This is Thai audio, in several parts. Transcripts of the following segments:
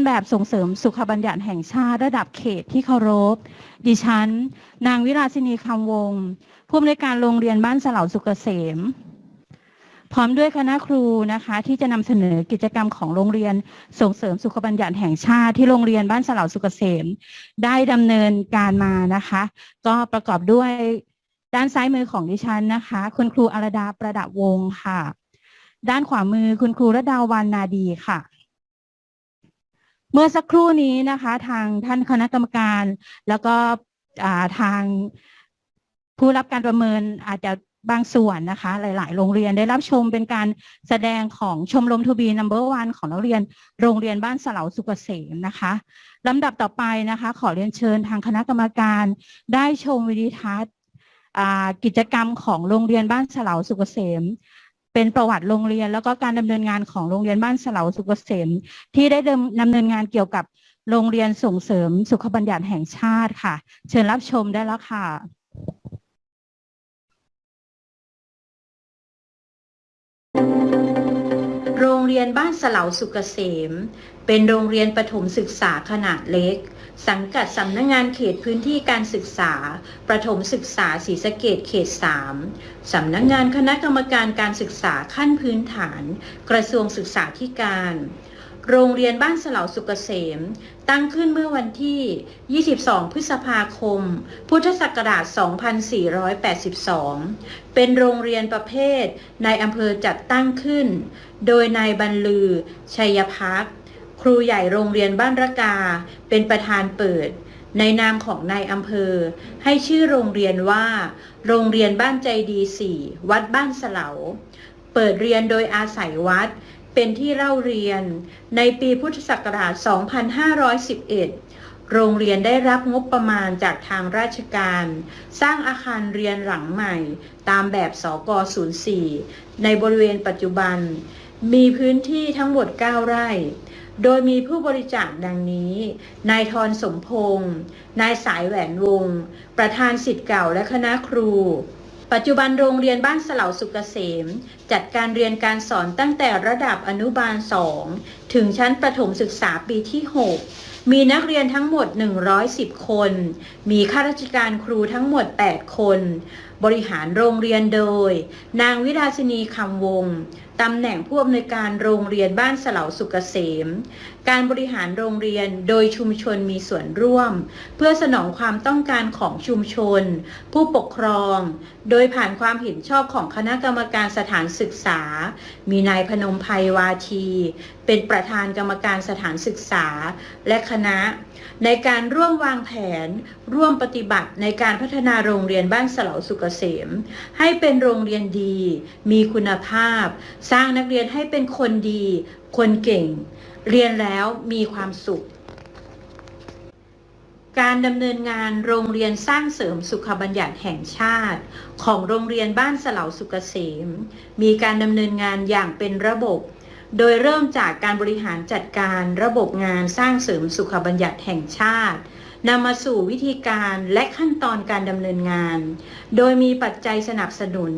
นแบบส่งเสริมสุขบัญญัติแห่งชาติระดับเขตที่เคารพ ดิฉัน นางวิราชินีคำวงศ์ผู้อำนวยการโรงเรียนบ้านสลาวสุกเกษม พร้อมด้วยคณะครูนะคะที่จะนำเสนอกิจกรรมของโรงเรียนส่งเสริมสุขบัญญัติแห่งชาติที่โรงเรียนบ้านสลาวสุกเกษม ได้ดำเนินการมานะคะ ก็ประกอบด้วยด้านซ้ายมือของดิฉันนะคะ คุณครูอารดาประดับวงศ์ค่ะ ด้านขวามือคุณครูระดาวันนาดีค่ะ เมื่อสักครู่นี้นะคะ ทางท่านคณะกรรมการ แล้วก็ทางผู้รับการประเมินอาจจะบางส่วนนะคะ หลาย ๆ โรงเรียนได้รับชมเป็นการแสดงของชมรมทูบีนัมเบอร์วันของนักเรียนโรงเรียนบ้านสลาสุกเกษมนะคะลำดับต่อไปนะคะ ขอเรียนเชิญทางคณะกรรมการได้ชมวิดีทัศน์กิจกรรมของโรงเรียนบ้านสลาสุกเกษม เป็นประวัติโรงเรียน แล้วก็การดำเนินงานของโรงเรียนบ้านเสลาสุกเกษมที่ได้ดำดำเนินงานเกี่ยวกับโรงเรียนส่งเสริมสุขบัญญัติแห่งชาติค่ะ เชิญรับชมได้แล้วค่ะโรง เรียนบ้านสลาสุกเกษม เป็นโรงเรียนประถมศึกษาขนาดเล็ก สังกัดสำนักงงานเขตพื้นที่การศึกษา ประถมศึกษาศรีสะเกดเขต 3 สำนักงานคณะกรรมการการศึกษาขั้นพื้นฐาน กระทรวงศึกษาธิการ โรงเรียนบ้านสลาสุกเกษม ตั้งขึ้นเมื่อวันที่ 22 พฤษภาคม พุทธศักราช 2482 เป็นโรงเรียนประเภทในอำเภอจัดตั้งขึ้น โดยนายบรรลือ ชัยพัก ครูใหญ่โรงเรียนบ้านระกา เป็นประธานเปิด ในนามของนายอำเภอ ให้ชื่อโรงเรียนว่า โรงเรียนบ้านใจดีสี่วัดบ้านเสลาเปิดเรียนโดยอาศัยวัด เป็นที่เล่าเรียน ในปีพุทธศักราช 2511 โรงเรียนได้รับงบประมาณจากทางราชการ สร้างอาคารเรียนหลังใหม่ ตามแบบสก04 ในบริเวณปัจจุบัน มีพื้นที่ทั้งหมด 9 ไร่ โดยมีผู้บริจาคดังนี้ นายทรสมพงษ์นายสายแหวนวง ประธานสิทธิ์เก่าและคณะครู ปัจจุบันโรงเรียนบ้านเสลาวสุกเกษม จัดการเรียนการสอนตั้งแต่ระดับอนุบาล 2 ถึงชั้นประถมศึกษาปีที่ 6 มีนักเรียนทั้งหมด 110 คน มีข้าราชการครูทั้งหมด 8 คน บริหารโรงเรียนโดย นางวิราชินีคำวงศ์ตำแหน่งผู้อำนวยการโรงเรียนบ้านเสลาสุกเกษม การบริหารโรงเรียนโดยชุมชนมีส่วนร่วม เพื่อสนองความต้องการของชุมชน ผู้ปกครอง โดยผ่านความเห็นชอบของคณะกรรมการสถานศึกษา มีนายพนมไพวาที เป็นประธานกรรมการสถานศึกษา และคณะ ในการร่วมวางแผน ร่วมปฏิบัติในการพัฒนาโรงเรียนบ้านเสลาสุกเกษม ให้เป็นโรงเรียนดี มีคุณภาพ สร้างนักเรียนให้เป็นคนดี คนเก่ง เรียนแล้วมีความสุข การดำเนินงานโรงเรียนสร้างเสริมสุขบัญญัติแห่งชาติ ของโรงเรียนบ้านเสลาสุกเกษม มีการดำเนินงานอย่างเป็นระบบ โดยเริ่มจากการบริหารจัดการระบบงานสร้างเสริมสุขบัญญัติแห่งชาตินำมาสู่วิธีการและขั้นตอนการดำเนินงาน โดยมีปัจจัยสนับสนุน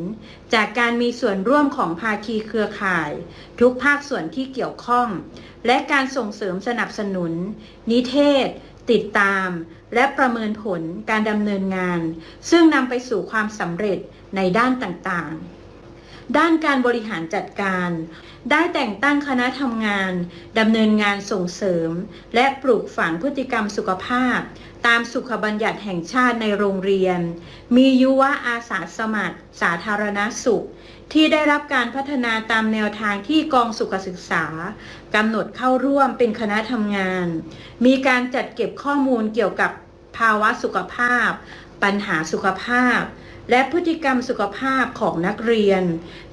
จากการมีส่วนร่วมของภาคีเครือข่าย ทุกภาคส่วนที่เกี่ยวข้อง และการส่งเสริมสนับสนุน นิเทศ ติดตาม และประเมินผลการดำเนินงาน ซึ่งนำไปสู่ความสำเร็จในด้านต่างๆ ด้านการบริหารจัดการ ได้แต่งตั้งคณะทำงานดำเนินงานส่งเสริม และปลูกฝังพฤติกรรมสุขภาพ ตามสุขบัญญัติแห่งชาติในโรงเรียน มียุวอาสาสมัคร สาธารณสุข ที่ได้รับการพัฒนาตามแนวทางที่กองสุขศึกษากำหนดเข้าร่วมเป็นคณะทำงาน มีการจัดเก็บข้อมูลเกี่ยวกับภาวะสุขภาพ ปัญหาสุขภาพ และพฤติกรรมสุขภาพของนักเรียน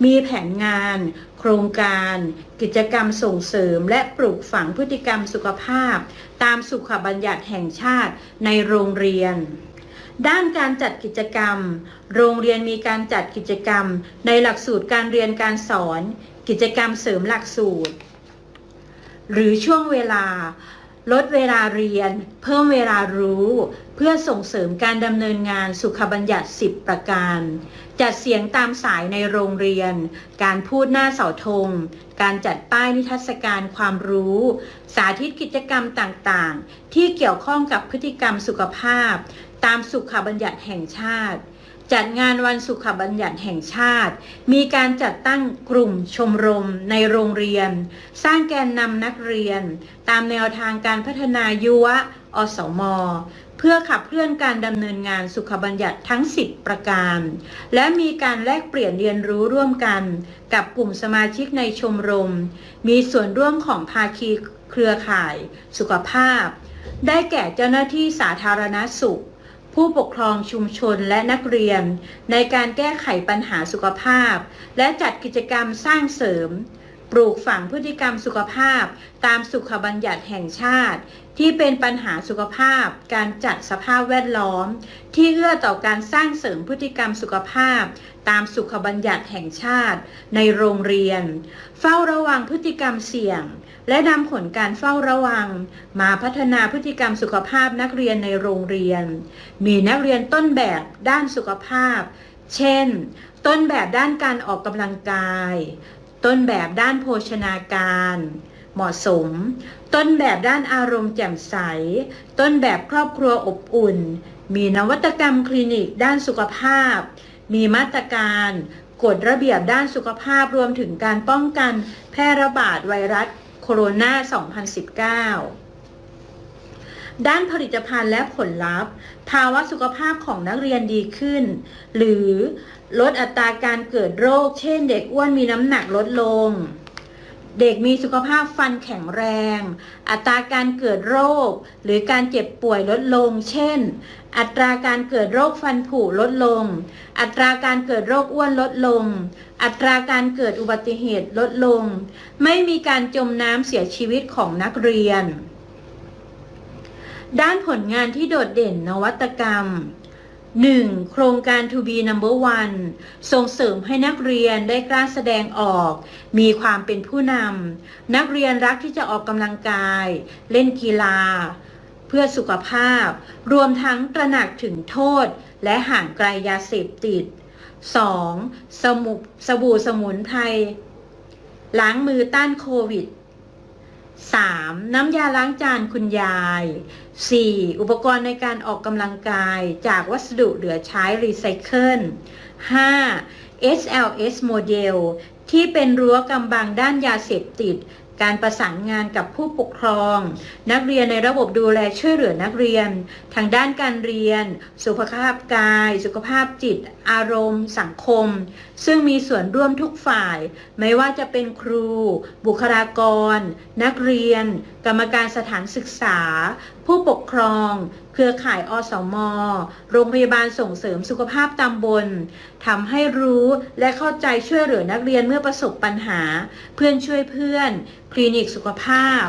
มีแผนงาน โครงการ กิจกรรมส่งเสริม และปลูกฝังพฤติกรรมสุขภาพ ตามสุขบัญญัติแห่งชาติในโรงเรียน ด้านการจัดกิจกรรม โรงเรียนมีการจัดกิจกรรม ในหลักสูตรการเรียนการสอน กิจกรรมเสริมหลักสูตร หรือช่วงเวลา ลดเวลาเรียน เพิ่มเวลารู้ เพื่อส่งเสริมการดำเนินงานสุขบัญญัติ 10 ประการ จัดเสียงตามสายในโรงเรียน การพูดหน้าเสาธง การจัดป้ายนิทรรศการความรู้ สาธิตกิจกรรมต่างๆ ที่เกี่ยวข้องกับพฤติกรรมสุขภาพ ตามสุขบัญญัติแห่งชาติ จัดงานวันสุขบัญญัติแห่งชาติ มีการจัดตั้งกลุ่มชมรมในโรงเรียน สร้างแกนนำนักเรียน ตามแนวทางการพัฒนายุวะอสม เพื่อขับเคลื่อนการดำเนินงานสุขบัญญัติทั้ง 10 ประการ และมีการแลกเปลี่ยนเรียนรู้ร่วมกัน กับกลุ่มสมาชิกในชมรม มีส่วนร่วมของภาคีเครือข่าย สุขภาพ ได้แก่เจ้าหน้าที่สาธารณสุข ผู้ปกครองชุมชนและนักเรียน ในการแก้ไขปัญหาสุขภาพ และจัดกิจกรรมสร้างเสริม ปลูกฝังพฤติกรรมสุขภาพ ตามสุขบัญญัติแห่งชาติ ที่เป็นปัญหาสุขภาพ การจัดสภาพแวดล้อม ที่เอื้อต่อการสร้างเสริมพฤติกรรมสุขภาพ ตามสุขบัญญัติแห่งชาติ ในโรงเรียน เฝ้าระวังพฤติกรรมเสี่ยง และนำผลการเฝ้าระวัง มาพัฒนาพฤติกรรมสุขภาพนักเรียนในโรงเรียน มีนักเรียนต้นแบบด้านสุขภาพ เช่น ต้นแบบด้านการออกกำลังกาย ต้นแบบด้านโภชนาการ เหมาะสม ต้นแบบด้านอารมณ์แจ่มใส ต้นแบบครอบครัวอบอุ่น มีนวัตกรรมคลินิกด้านสุขภาพ มีมาตรการกฎระเบียบด้านสุขภาพรวมถึงการป้องกันแพร่ระบาดไวรัส โคโรนา 2019 ด้านผลิตภัณฑ์และผลลัพธ์ ภาวะสุขภาพของนักเรียนดีขึ้น หรือลดอัตราการเกิดโรค เช่นเด็กอ้วนมีน้ำหนักลดลง เด็กมีสุขภาพฟันแข็งแรง อัตราการเกิดโรค หรือการเจ็บป่วยลดลง เช่น อัตราการเกิดโรคฟันผุลดลง อัตราการเกิดโรคอ้วนลดลง อัตราการเกิดอุบัติเหตุลดลง ไม่มีการจมน้ำเสียชีวิตของนักเรียน ด้านผลงานที่โดดเด่นนวัตกรรม 1. โครงการ To be number one ส่งเสริมให้นักเรียนได้กล้าแสดงออก มีความเป็นผู้นำ นักเรียนรักที่จะออกกำลังกาย เล่นกีฬา เพื่อสุขภาพ รวมทั้งตระหนักถึงโทษ และห่างไกลยาเสพติด 2. สมุสบู่สมุนไพร ล้างมือต้านโควิด 3. น้ำยาล้างจานคุณยาย 4. อุปกรณ์ในการออกกำลังกายจากวัสดุเหลือใช้รีไซเคิล 5. SLS โมเดลที่เป็นรั้วกำบังด้านยาเสพติด การประสานงานกับผู้ปกครอง นักเรียนในระบบดูแลช่วยเหลือนักเรียน ทางด้านการเรียน สุขภาพกาย สุขภาพจิต อารมณ์ สังคม ซึ่งมีส่วนร่วมทุกฝ่าย ไม่ว่าจะเป็นครู บุคลากร นักเรียน กรรมการสถานศึกษา ผู้ปกครอง เครือข่ายอสม โรงพยาบาลส่งเสริมสุขภาพตำบลทำให้รู้และเข้าใจช่วยเหลือนักเรียนเมื่อประสบปัญหา เพื่อนช่วยเพื่อน คลินิกสุขภาพ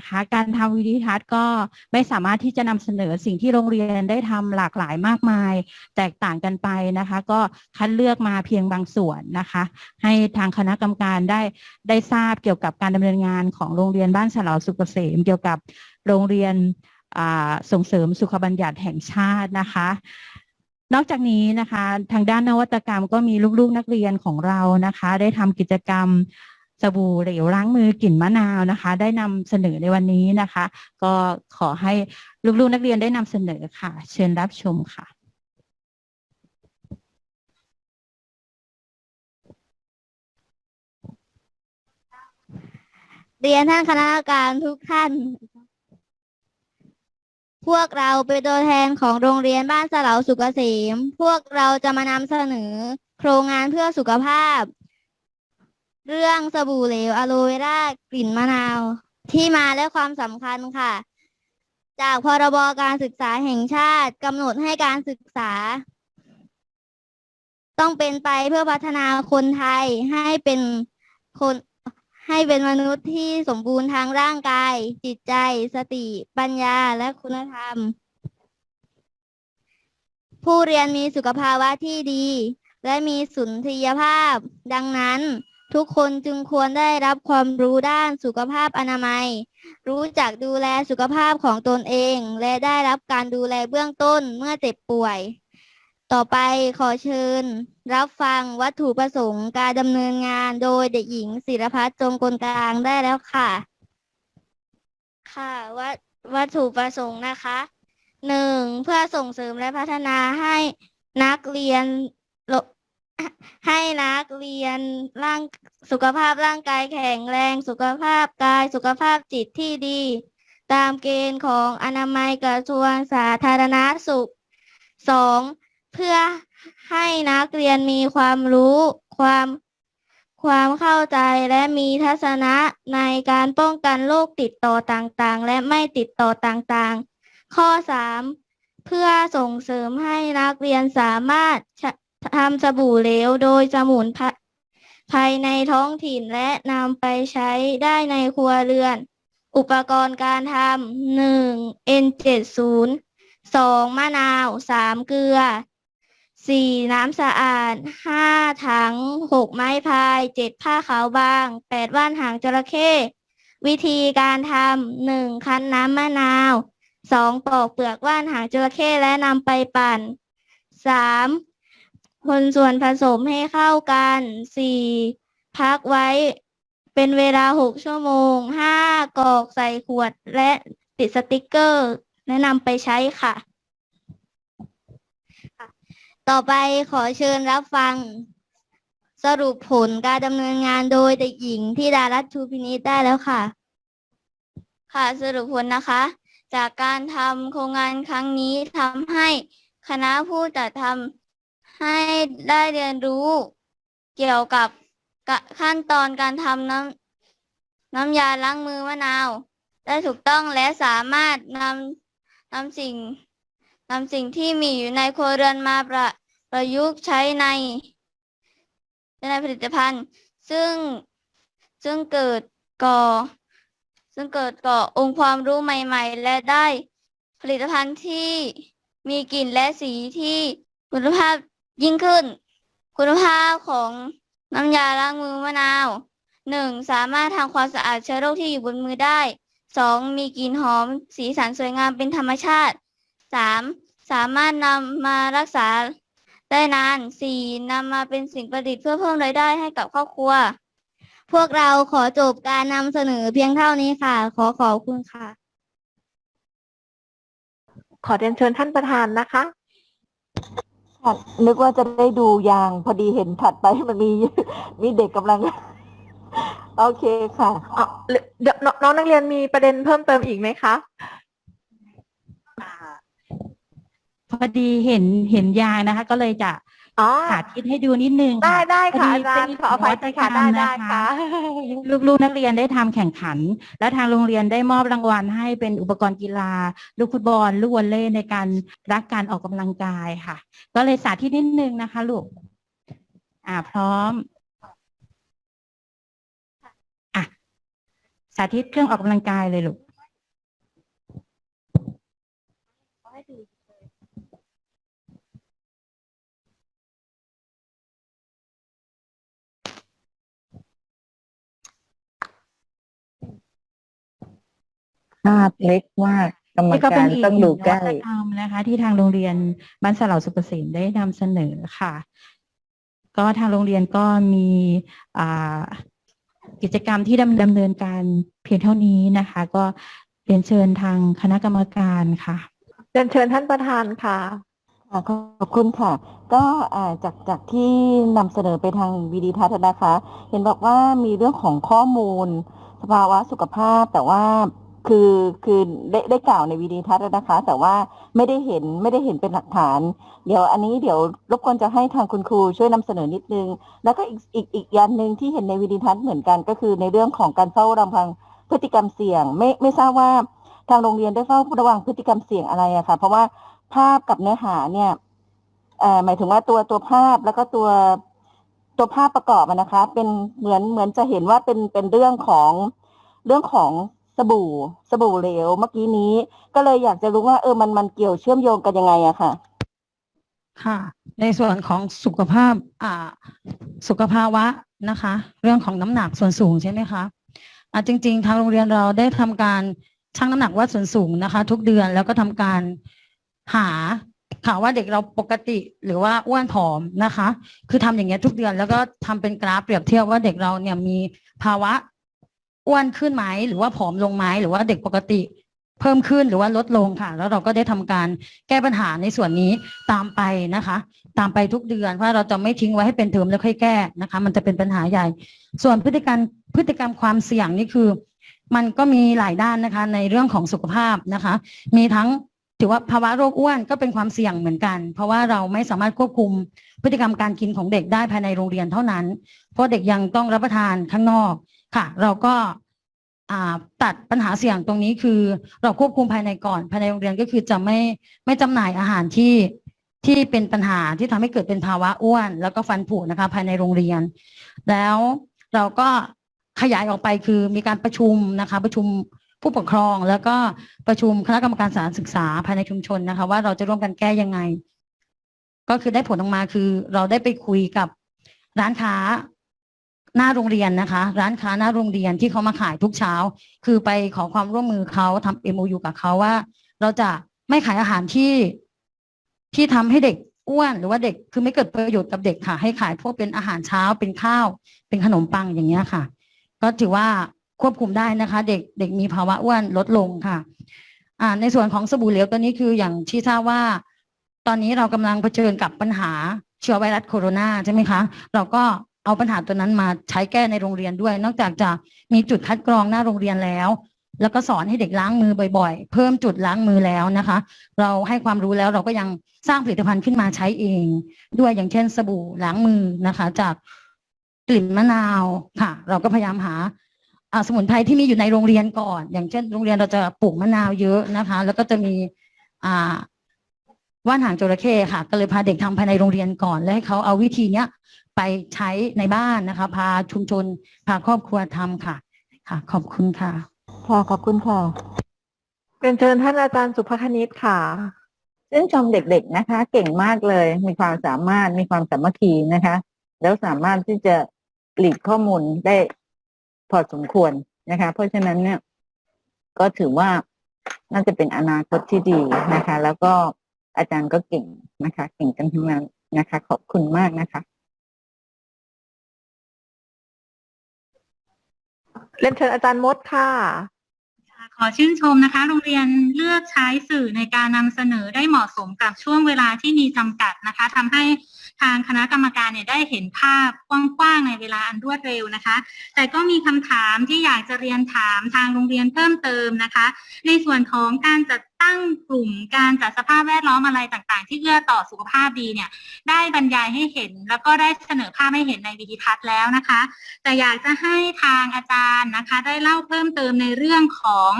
นะคะ การทำวิดีทัศน์ก็ไม่สามารถที่จะนำเสนอสิ่งที่โรงเรียนได้ทำหลากหลายมากมาย แตกต่างกันไปนะคะ ก็คัดเลือกมาเพียงบางส่วนนะคะ ให้ทางคณะกรรมการได้ได้ทราบเกี่ยวกับการดำเนินงานของโรงเรียนบ้านฉลาวสุกเกษมเกี่ยวกับโรงเรียนส่งเสริมสุขบัญญัติแห่งชาตินะคะนอกจากนี้นะคะ ทางด้านนวัตกรรมก็มีลูกๆนักเรียนของเรานะคะ ได้ทำกิจกรรม สบู่เหลวล้างมือกลิ่นมะนาวนะคะ ได้นำเสนอในวันนี้นะคะ ก็ขอให้ลูกๆนักเรียนได้นำเสนอค่ะ เชิญรับชมค่ะเรียนท่านคณะกรรมการทุกท่าน พวกเราเป็นตัวแทนของโรงเรียนบ้านสลาสุกเกษม พวกเราจะมานำเสนอ โครงงานเพื่อสุขภาพ เรื่องสบู่เหลวอะโลเวรากลิ่นมะนาว ที่มาและความสำคัญค่ะ จากพรบการศึกษาแห่งชาติกำหนดให้การศึกษา ต้องเป็นไปเพื่อพัฒนาคนไทยให้เป็นคนให้เป็นมนุษย์ที่สมบูรณ์ทางร่างกาย จิตใจ สติ ปัญญาและคุณธรรม ผู้เรียนมีสุขภาวะที่ดี และมีสุนทรียภาพ ดังนั้น ทุกคนจึงควรได้รับความรู้ด้านสุขภาพอนามัย รู้จักดูแลสุขภาพของตนเอง และได้รับการดูแลเบื้องต้นเมื่อเจ็บป่วย ต่อไปขอเชิญ รับฟังวัตถุประสงค์การดำเนินงานโดยเด็กหญิงศิรพัฒน์จงกลกลางได้แล้วค่ะ ค่ะวัตวัตถุประสงค์นะคะหนึ่งเพื่อส่งเสริมและพัฒนาให้นักเรียน ให้นักเรียนร่างสุขภาพร่างกายแข็งแรง สุขภาพกายสุขภาพจิตที่ดี ตามเกณฑ์ของอนามัยกระทรวงสาธารณสุขสองเพื่อให้นักเรียนมีความรู้ความความเข้าใจและมีทัศนะในการป้องกันโรคติดต่อต่างๆ และไม่ติดต่อต่างๆ ข้อสามเพื่อส่งเสริมให้นักเรียนสามารถ ทำสบู่เหลวโดยสมุนไพรภายในท้องถิ่นและนำไปใช้ได้ในครัวเรือน อุปกรณ์การทำหนึ่ง N70 สองมะนาวสามเกลือสี่น้ำสะอาดห้าถังหกไม้พายเจ็ดผ้าขาวบางแปดว่านหางจระเข้วิธีการทำหนึ่งคั้นน้ำมะนาวสองปอกเปลือกว่านหางจระเข้และนำไปปั่นสาม คนส่วนผสมให้เข้ากันสี่พักไว้เป็นเวลาหกชั่วโมงห้ากรอกใส่ขวดและติดสติกเกอร์ แนะนำไปใช้ค่ะ ต่อไปขอเชิญรับฟัง สรุปผลการดำเนินงานโดยเด็กหญิงที่ดารัตชูพินิจได้แล้วค่ะ ค่ะสรุปผลนะคะ จากการทำโครงงานครั้งนี้ทำให้คณะผู้จัดทำ ให้ได้เรียนรู้ เกี่ยวกับกะขั้นตอนการทำน้ำน้ำยาล้างมือมะนาว ได้ถูกต้องและสามารถนำนำสิ่งนำสิ่งที่มีอยู่ในครัวเรือนมาประประยุกต์ใช้ใน ในผลิตภัณฑ์ ซึ่งซึ่งเกิดก่อ ซึ่งเกิดก่อองค์ความรู้ใหม่ ๆ และได้ผลิตภัณฑ์ที่มีกลิ่นและสีที่คุณภาพ ยิ่งขึ้น คุณภาพของน้ำยาล้างมือมะนาวหนึ่งสามารถทำความสะอาดเชื้อโรคที่อยู่บนมือได้สองมีกลิ่นหอม สีสันสวยงามเป็นธรรมชาติสามสามารถนำมารักษาได้นานสี่นำมาเป็นสิ่งประดิษฐ์เพื่อเพิ่มรายได้ให้กับครอบครัว พวกเราขอจบการนำเสนอเพียงเท่านี้ค่ะ ขอขอบคุณค่ะ ขอเรียนเชิญท่านประธานนะคะ ค่ะนึกว่าจะได้ดูยางพอดีเห็นถัดไปมันมี มีเด็กกำลัง โอเคค่ะอ๋อเดี๋ยวน้องน้องนักเรียนมีประเด็นเพิ่มเติมอีกไหมคะพอดีเห็นเห็นยางนะคะ ก็เลยจะ อ๋อ สาธิตให้ดูนิดนึงได้ค่ะ ได้ค่ะพอาดีจารย์เป็นขออภัยนวัตค่ะกรรมได้ได้นค่ะ ลูกๆนักเรียนได้ทำแข่งขัน และทางโรงเรียนได้มอบรางวัลให้เป็นอุปกรณ์กีฬา ลูกฟุตบอล ลูกวอลเลย์ในการรักการออกกำลังกายค่ะ ก็เลยสาธิตนิดนึงนะคะลูก อ่าพร้อม อะ สาธิตเครื่องออกกำลังกายเลยลูก ภาพเล็กมากกรรมนี่ก็กาเป็นรอีกต้องหดูนึ่งนใกวัล้ ตกรรมนะคะ ที่ทางโรงเรียนบ้านสลาวสุขเกษมได้นำเสนอค่ะ ก็ทางโรงเรียนก็มีอ่ากิจกรรมที่ดำดำเนินการเพียงเท่านี้นะคะ ก็เรียนเชิญทางคณะกรรมการค่ะ เรียนเชิญท่านประธานค่ะค่ะขอบคุณค่ะ ก็อ่าจากจากที่นำเสนอไปทางวีดีทัศน์นะคะ เห็นบอกว่ามีเรื่องของข้อมูล สภาวะสุขภาพ แต่ว่า คือคือได้ได้กล่าวในวีดีทัศน์แล้วนะคะ แต่ว่าไม่ได้เห็นไม่ได้เห็นเป็นหลักฐาน เดี๋ยวอันนี้เดี๋ยวรบกวนจะให้ทางคุณครูช่วยนำเสนอนิดนึง แล้วก็อีกอีกอีกยันหนึ่งที่เห็นในวีดีทัศน์เหมือนกัน ก็คือในเรื่องของการเฝ้าระวังพฤติกรรมเสี่ยง ไม่ไม่ทราบว่าทางโรงเรียนได้เฝ้าระวังพฤติกรรมเสี่ยงอะไรอะค่ะเพราะว่าภาพกับเนื้อหาเนี่ยหมายถึงว่าตัวตัวภาพแล้วก็ตัวตัวภาพประกอบนะคะ เป็นเหมือนเหมือนจะเห็นว่าเป็นเป็นเรื่องของเรื่องของ สบู่ สบู่เหลวเมื่อกี้นี้ ก็เลยอยากจะรู้ว่า เออมันมันเกี่ยวเชื่อมโยงกันยังไงอะค่ะ ค่ะ ในส่วนของสุขภาพอ่าสุขภาวะนะคะ เรื่องของน้ำหนักส่วนสูงใช่ไหมคะอ่าจริง ๆ ทางโรงเรียนเราได้ทำการชั่งน้ำหนักวัดส่วนสูงนะคะ ทุกเดือนแล้วก็ทำการหาค่ะว่าเด็กเราปกติหรือว่าอ้วนผอมนะคะ คือทำอย่างเงี้ยทุกเดือนแล้วก็ทำเป็นกราฟเปรียบเทียบว่าเด็กเราเนี่ยมีภาวะ อ้วนขึ้นไหมหรือว่าผอมลงไหมหรือว่าเด็กปกติเพิ่มขึ้นหรือว่าลดลงค่ะ แล้วเราก็ได้ทำการแก้ปัญหาในส่วนนี้ตามไปนะคะ ตามไปทุกเดือนว่าเราจะไม่ทิ้งไว้ให้เป็นเทอมแล้วค่อยแก้นะคะ มันจะเป็นปัญหาใหญ่ ส่วนพฤติกรรมพฤติกรรมความเสี่ยงนี่คือ มันก็มีหลายด้านนะคะ ในเรื่องของสุขภาพนะคะ มีทั้งถือว่าภาวะโรคอ้วนก็เป็นความเสี่ยงเหมือนกัน เพราะว่าเราไม่สามารถควบคุมพฤติกรรมการกินของเด็กได้ภายในโรงเรียนเท่านั้น เพราะเด็กยังต้องรับประทานข้างนอก ค่ะ เราก็ตัดปัญหาเสี่ยงตรงนี้คือ เราควบคุมภายในก่อนภายในโรงเรียนก็คือจะไม่ไม่จำหน่ายอาหารที่ที่เป็นปัญหาที่ทำให้เกิดเป็นภาวะอ้วน แล้วก็ฟันผุนะคะ ภายในโรงเรียน แล้วเราก็ขยายออกไปคือมีการประชุมนะคะ ประชุมผู้ปกครอง แล้วก็ประชุมคณะกรรมการสานศึกษาภายในชุมชนนะคะ ว่าเราจะร่วมกันแก้ยังไง ก็คือได้ผลออกมาคือ เราได้ไปคุยกับร้านค้า หน้าโรงเรียนนะคะ ร้านค้าหน้าโรงเรียนที่เขามาขายทุกเช้า คือไปขอความร่วมมือเขาทำ MOU กับเขาว่า เราจะไม่ขายอาหารที่ที่ทำให้เด็กอ้วนหรือว่าเด็กคือไม่เกิดประโยชน์กับเด็กค่ะ ให้ขายพวกเป็นอาหารเช้าเป็นข้าว เป็นขนมปังอย่างเงี้ยค่ะ ก็ถือว่าควบคุมได้นะคะ เด็กเด็กมีภาวะอ้วนลดลงค่ะอ่าในส่วนของสบู่เหลวตัวนี้คืออย่างที่ทราบว่า ตอนนี้เรากำลังเผชิญกับปัญหาเชื้อไวรัสโคโรนาใช่ไหมคะ เราก็ เอาปัญหาตัวนั้นมาใช้แก้ในโรงเรียนด้วย นอกจากจะมีจุดคัดกรองหน้าโรงเรียนแล้ว แล้วก็สอนให้เด็กล้างมือบ่อยๆ เพิ่มจุดล้างมือแล้วนะคะ เราให้ความรู้แล้วเราก็ยังสร้างผลิตภัณฑ์ขึ้นมาใช้เอง ด้วยอย่างเช่น สบู่ล้างมือนะคะ จากกลิ่นมะนาวค่ะ เราก็พยายามหาสมุนไพรที่มีอยู่ในโรงเรียนก่อน อย่างเช่น โรงเรียนเราจะปลูกมะนาวเยอะนะคะ แล้วก็จะมีอ่า ว่านหางจระเข้ค่ะ ก็เลยพาเด็กทำภายในโรงเรียนก่อน และให้เขาเอาวิธีเนี้ยไปใช้ในบ้านนะคะ พาชุมชน พาครอบครัวทำค่ะ ค่ะ ขอบคุณค่ะค่ะขอบคุณค่ะเรียนเชิญท่านอาจารย์สุภคณิตค่ะชื่นชมเด็กๆนะคะ เก่งมากเลย มีความสามารถมีความสามัคคีนะคะ แล้วสามารถที่จะกลีดข้อมูลได้พอสมควรนะคะ เพราะฉะนั้นเนี่ย ก็ถือว่าน่าจะเป็นอนาคตที่ดีนะคะ แล้วก็ อาจารย์ก็เก่งนะคะ เก่งกันทั้งนั้นนะคะ ขอบคุณมากนะคะ เรียนเชิญอาจารย์มดค่ะค่ะ ขอชื่นชมนะคะ โรงเรียนเลือกใช้สื่อในการนำเสนอได้เหมาะสมกับช่วงเวลาที่มีจำกัดนะคะทำให้ทางคณะกรรมการเนี่ยได้เห็นภาพกว้างๆในเวลาอันรวดเร็วนะคะ แต่ก็มีคำถามที่อยากจะเรียนถามทางโรงเรียนเพิ่มเติมนะคะ ในส่วนของการจัด ตั้งกลุ่มการจัดสภาพแวดล้อมอะไรต่างๆ ที่เอื้อต่อสุขภาพดีเนี่ย ได้บรรยายให้เห็น แล้วก็ได้เสนอภาพให้เห็นในวิดีทัศน์แล้วนะคะ แต่อยากจะให้ทางอาจารย์นะคะ ได้เล่าเพิ่มเติมในเรื่องของ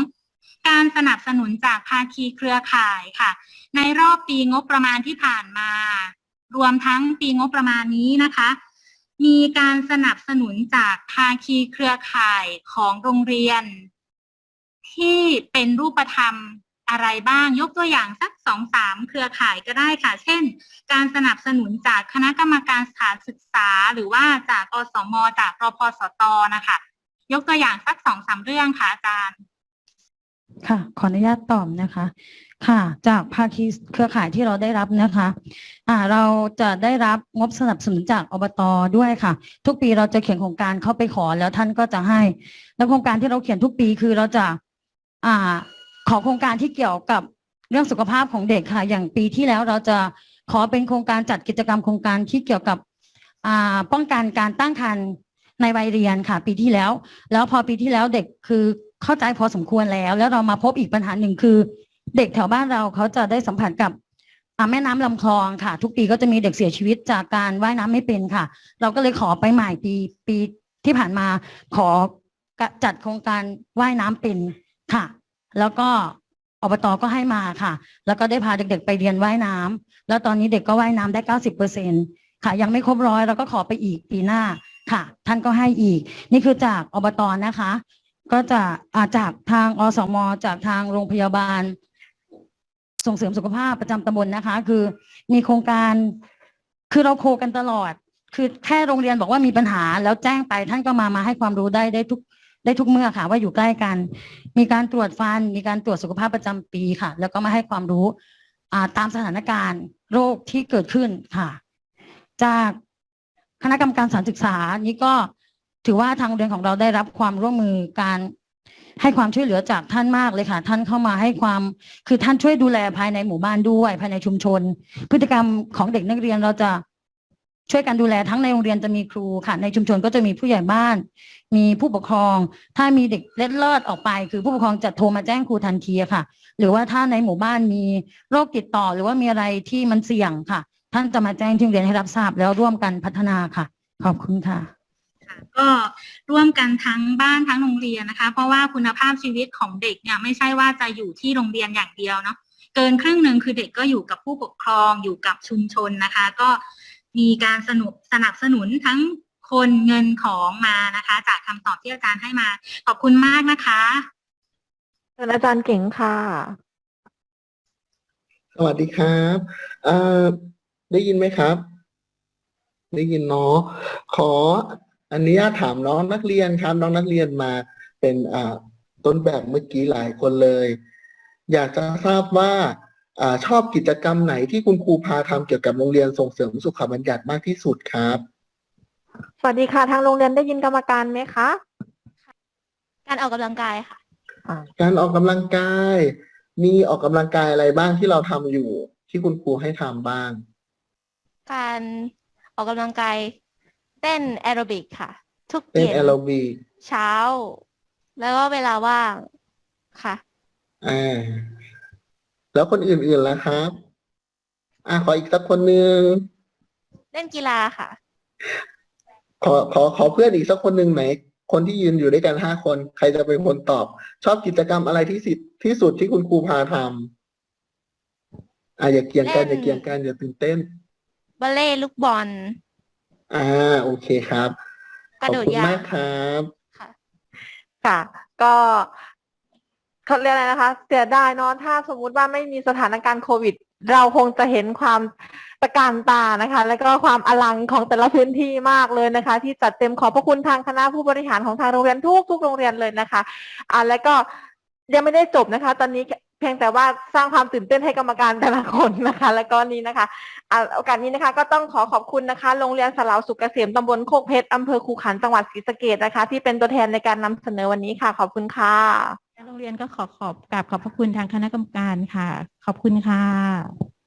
การสนับสนุนจากภาคีเครือข่ายค่ะ ในรอบปีงบประมาณที่ผ่านมา รวมทั้งปีงบประมาณนี้นะคะ มีการสนับสนุนจากภาคีเครือข่ายของโรงเรียน ที่เป็นรูปธรรม อะไรบ้างยกตัวอย่างสักสองสามเครือข่ายก็ได้ค่ะ เช่น การสนับสนุนจากคณะกรรมการสถานศึกษา หรือว่าจากอสมจากรพสตนะคะยกตัวอย่างสักสองสามเรื่องค่ะอาจารย์ ค่ะ ขออนุญาตตอบนะคะ ค่ะ จากภาคีเครือข่ายที่เราได้รับนะคะอ่าเราจะได้รับงบสนับสนุนจากอบตด้วยค่ะ ทุกปีเราจะเขียนโครงการเข้าไปขอแล้วท่านก็จะให้ แล้วโครงการที่เราเขียนทุกปีคือเราจะ อ่า ขอโครงการที่เกี่ยวกับเรื่องสุขภาพของเด็กค่ะ อย่างปีที่แล้วเราจะขอเป็นโครงการจัดกิจกรรมโครงการที่เกี่ยวกับป้องกันการตั้งครรภ์ในวัยเรียนค่ะ ปีที่แล้ว แล้วพอปีที่แล้วเด็กคือเข้าใจพอสมควรแล้ว แล้วเรามาพบอีกปัญหาหนึ่งคือ เด็กแถวบ้านเราเขาจะได้สัมผัสกับแม่น้ำลำคลองค่ะ ทุกปีก็จะมีเด็กเสียชีวิตจากการว่ายน้ำไม่เป็นค่ะ เราก็เลยขอไปใหม่ปีปีที่ผ่านมาขอจัดโครงการว่ายน้ำเป็นค่ะ แล้วก็อบตก็ให้มาค่ะ แล้วก็ได้พาเด็กๆไปเรียนว่ายน้ำแล้วตอนนี้เด็กก็ว่ายน้ำได้เก้าสิบเปอร์เซ็นค่ะ ยังไม่ครบร้อยเราก็ขอไปอีกปีหน้าค่ะ ท่านก็ให้อีก นี่คือจากอบตนะคะ ก็จะอาจากทางอสมจากทางโรงพยาบาล ส่งเสริมสุขภาพประจำตำบลนะคะ คือมีโครงการคือเราโคกันตลอด คือแค่โรงเรียนบอกว่ามีปัญหา แล้วแจ้งไปท่านก็มามาให้ความรู้ได้ได้ทุก ได้ทุกเมื่อค่ะ ว่าอยู่ใกล้กัน มีการตรวจฟัน มีการตรวจสุขภาพประจำปีค่ะ แล้วก็มาให้ความรู้ตามสถานการณ์โรคที่เกิดขึ้นค่ะ จากคณะกรรมการสารศึกษานี้ก็ถือว่าทางโรงเรียนของเราได้รับความร่วมมือการให้ความช่วยเหลือจากท่านมากเลยค่ะ ท่านเข้ามาให้ความคือท่านช่วยดูแลภายในหมู่บ้านด้วย ภายในชุมชน พฤติกรรมของเด็กนักเรียนเราจะ ช่วยกันดูแลทั้งในโรงเรียนจะมีครูค่ะ ในชุมชนก็จะมีผู้ใหญ่บ้าน มีผู้ปกครอง ถ้ามีเด็กเล็ดลอดออกไป คือผู้ปกครองจะโทรมาแจ้งครูทันทีค่ะ หรือว่าถ้าในหมู่บ้านมีโรคติดต่อหรือว่ามีอะไรที่มันเสี่ยงค่ะ ท่านจะมาแจ้งที่โรงเรียนให้รับทราบแล้วร่วมกันพัฒนาค่ะ ขอบคุณค่ะค่ะก็ร่วมกันทั้งบ้านทั้งโรงเรียนนะคะ เพราะว่าคุณภาพชีวิตของเด็กเนี่ยไม่ใช่ว่าจะอยู่ที่โรงเรียนอย่างเดียวเนาะเกินครึ่งหนึ่งคือเด็กก็อยู่กับผู้ปกครองอยู่กับชุมชนนะคะ ก็ มีการสนุบสนับสนุนทั้งคนเงินของมานะคะ จากคำตอบที่อาจารย์ให้มา ขอบคุณมากนะคะเชิญอาจารย์เก่งค่ะ สวัสดีครับเอ่อได้ยินไหมครับ ได้ยินเนาะขออนุญาตถามน้องนักเรียนครับ น้องนักเรียนมาเป็นอ่าต้นแบบเมื่อกี้หลายคนเลย อยากจะทราบว่า อ่าชอบกิจกรรมไหนที่คุณครูพาทำเกี่ยวกับโรงเรียนส่งเสริมสุขบัญญัติมากที่สุดครับ สวัสดีค่ะ ทางโรงเรียนได้ยินกรรมการไหมคะ การออกกำลังกายค่ะ การออกกำลังกาย มีออกกำลังกายอะไรบ้างที่เราทำอยู่ ที่คุณครูให้ทำบ้าง การออกกำลังกายเต้นแอโรบิกค่ะ ทุกเต้นเย็นแอโรบิกเช้า แล้วก็เวลาว่างค่ะอ่า แล้วคนอื่นๆล่ะครับ อ่าขออีกสักคนหนึ่งเล่นกีฬาค่ะ ขอขอขอเพื่อนอีกสักคนหนึ่งไหน คนที่ยืนอยู่ด้วยกันห้าคน ใครจะเป็นคนตอบ ชอบกิจกรรมอะไรที่สิที่สุดที่คุณครูพาทำอ่าอย่าเกี่ยงกันเล่อนย่าเกี่ยงกันอย่าตื่นเต้น บอลเล่ลูกบอล อ่า โอเคครับกขระอบโดดคุณยางมากครับ ค่ะ ค่ะ ก็ เขาเรียกอะไรนะคะ เสียดายเนาะถ้าสมมุติว่าไม่มีสถานการณ์โควิด เราคงจะเห็นความตะการตานะคะ แล้วก็ความอลังของแต่ละพื้นที่มากเลยนะคะ ที่จัดเต็มขอบพระคุณทางคณะผู้บริหารของทางโรงเรียนทุกทุกโรงเรียนเลยนะคะอ่าแล้วก็ยังไม่ได้จบนะคะ ตอนนี้เพียงแต่ว่าสร้างความตื่นเต้นให้กรรมการแต่ละคนนะคะ แล้วก็นี้นะคะอ่าโอกาสนี้นะคะ ก็ต้องขอขอบคุณนะคะ โรงเรียนสลาวสุกเกษมตำบลโคกเพชรอำเภอคูขันจังหวัดศรีสะเกดนะคะ ที่เป็นตัวแทนในการนำเสนอวันนี้ค่ะ ขอบคุณค่ะ โรงเรียนก็ขอขอบกราบขอบพระคุณทางคณะกรรมการค่ะ ขอบคุณค่ะ